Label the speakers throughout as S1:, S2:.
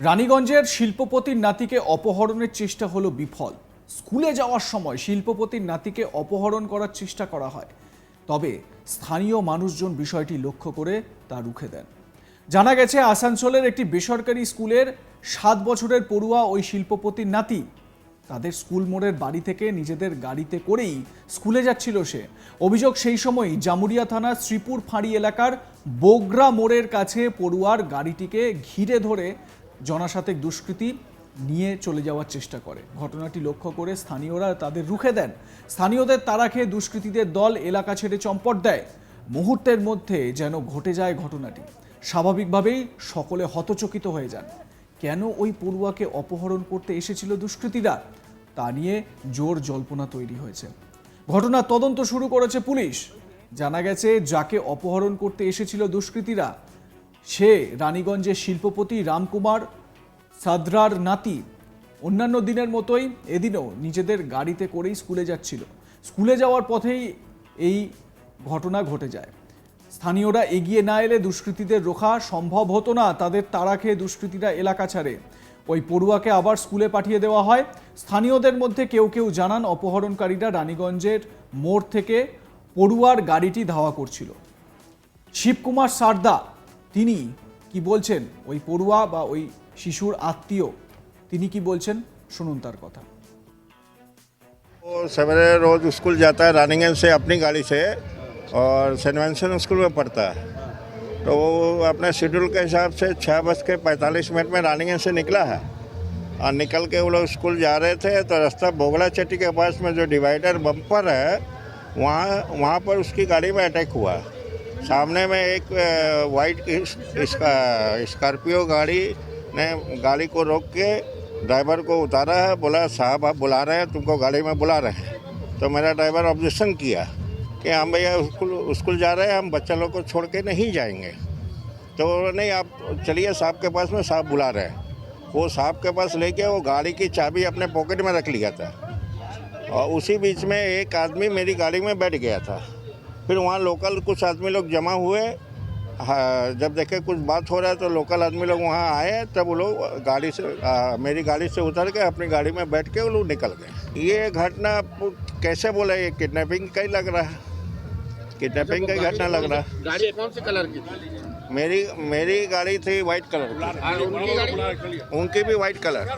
S1: রানীগঞ্জের শিল্পপতির নাতিকে অপহরণের চেষ্টা হলো বিফল। স্কুলে যাওয়ার সময় শিল্পপতির নাতিকে অপহরণ করার চেষ্টা করা হয়। তবে স্থানীয় মানুষজন বিষয়টি লক্ষ্য করে তা রুখে দেন। জানা গেছে, আসানসোলের একটি বেসরকারি স্কুলের সাত বছরের পড়ুয়া ওই শিল্পপতির নাতি। তাদের স্কুল মোড়ের বাড়ি থেকে নিজেদের গাড়িতে করেই স্কুলে যাচ্ছিল সে। অভিযোগ সেই সময়ই জামুরিয়া থানার শ্রীপুর ফাঁড়ি এলাকার বোগরা মোড়ের কাছে পড়ুয়ার গাড়িটিকে ঘিরে ধরে জনসাতেক দুষ্কৃতী নিয়ে চলে যাওয়ার চেষ্টা করে। ঘটনাটি লক্ষ্য করে স্থানীয়রা তাদের রুখে দেন। স্থানীয়দের তারা খেয়ে দুষ্কৃতীদের দল এলাকা ছেড়ে চম্পট দেয়। মুহূর্তের মধ্যে যেন ঘটে যায় ঘটনাটি। স্বাভাবিকভাবেই সকলে হতচকিত হয়ে যান। কেন ওই পড়ুয়াকে অপহরণ করতে এসেছিল দুষ্কৃতীরা? তা নিয়ে জোর জল্পনা তৈরি হয়েছে। ঘটনার তদন্ত শুরু করেছে পুলিশ। জানা গেছে, যাকে অপহরণ করতে এসেছিল দুষ্কৃতীরা সে রানীগঞ্জের শিল্পপতি রামকুমার সাদরার নাতি। অন্যান্য দিনের মতোই এদিনও নিজেদের গাড়িতে করেই স্কুলে যাচ্ছিল। স্কুলে যাওয়ার পথেই এই ঘটনা ঘটে যায়। স্থানীয়রা এগিয়ে না এলে দুষ্কৃতীদের রোখা সম্ভব হতো না তাদের তাড়া খেয়ে দুষ্কৃতীরা এলাকা ছাড়ে। ওই পড়ুয়াকে আবার স্কুলে পাঠিয়ে দেওয়া হয়। স্থানীয়দের মধ্যে কেউ কেউ জানান অপহরণকারীরা রানীগঞ্জের মোড় থেকে পড়ুয়ার গাড়িটি ধাওয়া করছিল। শিবকুমার সারদা তিনি কি বলছেন ওই পড়ুয়া বা ওই শিশুর আত্মীয় তিনি কি বলছেন শুনুন তার কথা
S2: वो सवेरे रोज स्कूल जाता है रानिंगन से अपनी गाड़ी से और सेंट विंसेंट स्कूल में पढ़ता है तो वो अपने शेड्यूल के हिसाब से छः बज के पैंतालीस मिनट में रानिंगन से निकला है और निकल के वो लोग स्कूल जा रहे थे तो रास्ता बोगला चट्टी के पास में जो डिवाइडर बम्पर है वहाँ वहाँ पर उसकी गाड़ी में अटैक हुआ सामने में एक वाइट स्कॉर्पियो गाड़ी ने गाड़ी को रोक के ड्राइवर को उतारा है, बोला, साहब, आप बुला रहे हैं, तुमको गाड़ी में बुला रहे हैं। तो मेरा ड्राइवर ऑब्जेक्शन किया कि हम भैया स्कूल स्कूल जा रहे हैं, हम बच्चा लोग को छोड़ के नहीं जाएँगे। तो नहीं, आप चलिए, साहब के पास में साहब बुला रहे हैं। वो साहब के पास लेके वो गाड़ी की चाबी अपने पॉकेट में रख लिया था। और उसी बीच में एक आदमी मेरी गाड़ी में बैठ गया था। फिर वहाँ लोकल कुछ आदमी लोग जमा हुए। हाँ, जब देखे कुछ बात हो रहा है तो लोकल आदमी लोग वहाँ आए तब वो लोग गाड़ी से आ, मेरी गाड़ी से उतर के अपनी गाड़ी में बैठ के वो लोग निकल गए। ये घटना कैसे बोले ये किडनैपिंग का ही लग रहा है। किडनैपिंग का ही घटना लग रहा है।
S3: गाड़ी कौन से कलर की
S2: मेरी मेरी गाड़ी थी वाइट कलर की।
S3: उनकी गाड़ी
S2: उनकी भी वाइट कलर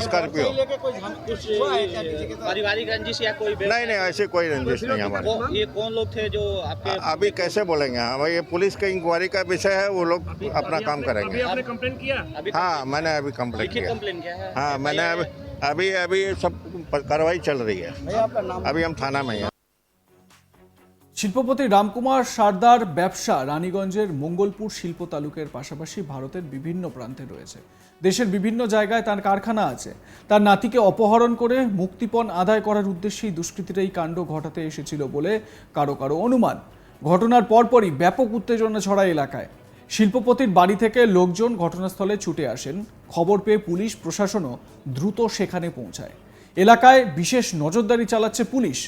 S2: स्कॉर्पियो
S3: पारिवारिक रंजिश या कोई
S2: नहीं नहीं ऐसे कोई रंजिश नहीं हमारे।
S3: ये कौन लोग थे जो आपके
S2: अभी कैसे बोलेंगे? हम ये पुलिस के इंक्वायरी का विषय है वो लोग अपना काम करेंगे।
S3: आपने कंप्लेन किया?
S2: हाँ मैंने अभी कंप्लेंट किया।
S3: कंप्लेन किया हाँ।
S2: मैंने अभी अभी अभी सब कार्रवाई चल रही है। अभी हम थाना में ही हैं।
S1: শিল্পপতি রামকুমার সারদার ব্যবসা রানীগঞ্জের মঙ্গলপুর শিল্প তালুকের পাশাপাশি ভারতের বিভিন্ন প্রান্তে রয়েছে। দেশের বিভিন্ন জায়গায় তার কারখানা আছে। তার নাতিকে অপহরণ করে মুক্তিপণ আদায় করার উদ্দেশ্যেই দুষ্কৃতীরা এই কাণ্ড ঘটাতে এসেছিল বলে কারও কারও অনুমান। ঘটনার পরপরই ব্যাপক উত্তেজনা ছড়ায় এলাকায়। শিল্পপতির বাড়ি থেকে লোকজন ঘটনাস্থলে ছুটে আসেন। খবর পেয়ে পুলিশ প্রশাসনও দ্রুত সেখানে পৌঁছায়। এলাকায় বিশেষ নজরদারি চালাচ্ছে পুলিশ।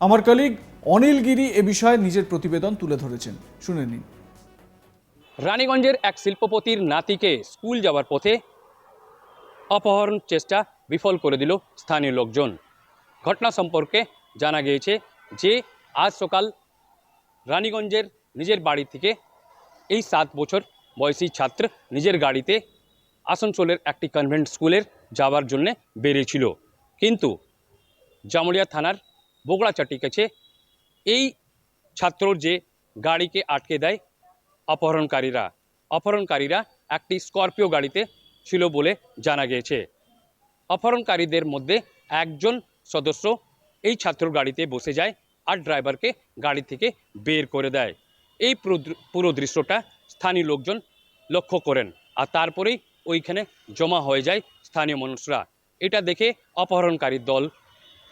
S1: আমার কলিগ অনিল গিরি এ বিষয়ে নিজের প্রতিবেদন তুলে ধরেছেন। শুনে নিন।
S4: রানীগঞ্জের এক শিল্পপতির নাতিকে স্কুল যাওয়ার পথে অপহরণ চেষ্টা বিফল করে দিল স্থানীয় লোকজন। ঘটনা সম্পর্কে জানা গিয়েছে যে, আজ সকাল রানীগঞ্জের নিজের বাড়ি থেকে এই সাত বছর বয়সী ছাত্র নিজের গাড়িতে আসানসোলের একটি কনভেন্ট স্কুলের যাওয়ার জন্য বেরিয়েছিল। কিন্তু জামুড়িয়া থানার বগড়াচাটি কাছে এই ছাত্রর যে গাড়িকে আটকে দেয় অপহরণকারীরা অপহরণকারীরা একটি স্করপিও গাড়িতে ছিল বলে জানা গিয়েছে অপহরণকারীদের মধ্যে একজন সদস্য এই ছাত্র গাড়িতে বসে যায় আর ড্রাইভারকে গাড়ি থেকে বের করে দেয় এই পুরো দৃশ্যটা স্থানীয় লোকজন লক্ষ্য করেন আর তারপরেই ওইখানে জমা হয়ে যায় স্থানীয় মানুষরা এটা দেখে অপহরণকারী দল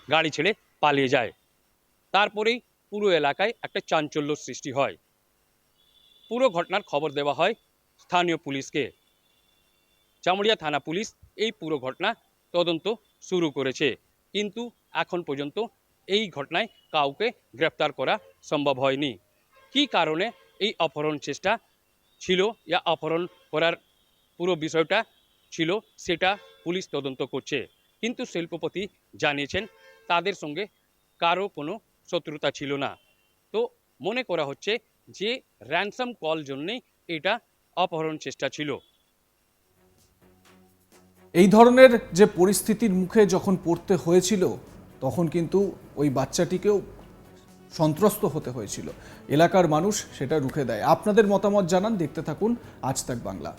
S4: গাড়ি ছেড়ে পালিয়ে যায়। তারপরেই পুরো এলাকায় একটা চাঞ্চল্য সৃষ্টি হয়। পুরো ঘটনার খবর দেওয়া হয় স্থানীয় পুলিশকে। চামড়িয়া থানা পুলিশ এই পুরো ঘটনা তদন্ত শুরু করেছে। কিন্তু এখন পর্যন্ত এই ঘটনায় কাউকে গ্রেপ্তার করা সম্ভব হয়নি। কি কারণে এই অপহরণ চেষ্টা ছিল ইয়া অপহরণ করার পুরো বিষয়টা ছিল সেটা পুলিশ তদন্ত করছে। কিন্তু শিল্পপতি জানিয়েছেন তাদের সঙ্গে কারও কোনো শত্রুতা ছিল না। তো মনে করা হচ্ছে যে র্যানসাম কল জন্যেই এটা অপহরণ চেষ্টা ছিল।
S1: এই ধরনের যে পরিস্থিতির মুখে যখন পড়তে হয়েছিল, তখন কিন্তু ওই বাচ্চাটিকেও সন্ত্রস্ত হতে হয়েছিল। এলাকার মানুষ সেটা রুখে দেয়। আপনাদের মতামত জানান, দেখতে থাকুন আজ তাক বাংলা।